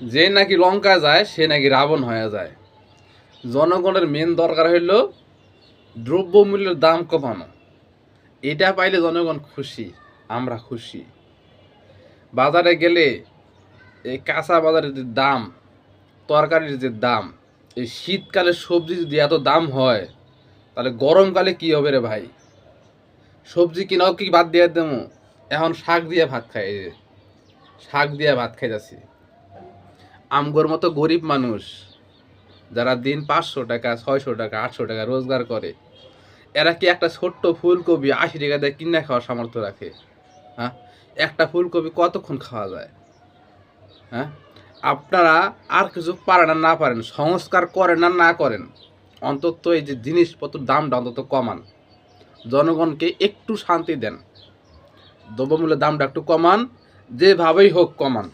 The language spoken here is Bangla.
যে নাকি লঙ্কা যায়, সে নাকি রাবণ হয়ে যায়। জনগণের মেন দরকার হইল দ্রব্যমূল্যের দাম কমানো। এটা পাইলে জনগণ খুশি, আমরা খুশি। বাজারে গেলে এই কাঁচা বাজারের যে দাম, তরকারির যে দাম, এই শীতকালে সবজি যদি এত দাম হয়, তাহলে গরমকালে কি হবে রে ভাই? সবজি কিনাও কি বাদ দিয়ে দেবো? এখন শাক দিয়ে ভাত খাই, শাক দিয়ে ভাত খাইতেছি। আমগোর মতো গরিব মানুষ যারা দিন পাঁচশো টাকা, ছয়শো টাকা, আটশো টাকা রোজগার করে, এরা কি একটা ছোট্ট ফুলকপি আশি টাকা দিয়ে কিনে খাওয়ার সামর্থ্য রাখে? হ্যাঁ? একটা ফুলকপি কতক্ষণ খাওয়া যায়? হ্যাঁ? আপনারা আর কিছু পারেন আর না পারেন, সংস্কার করেন আর না করেন, অন্তত এই যে জিনিসপত্র দামটা অন্তত কমান। জনগণকে একটু শান্তি দেন। দ্রব্যমূল্যের দামটা একটু কমান, যেভাবেই হোক কমান।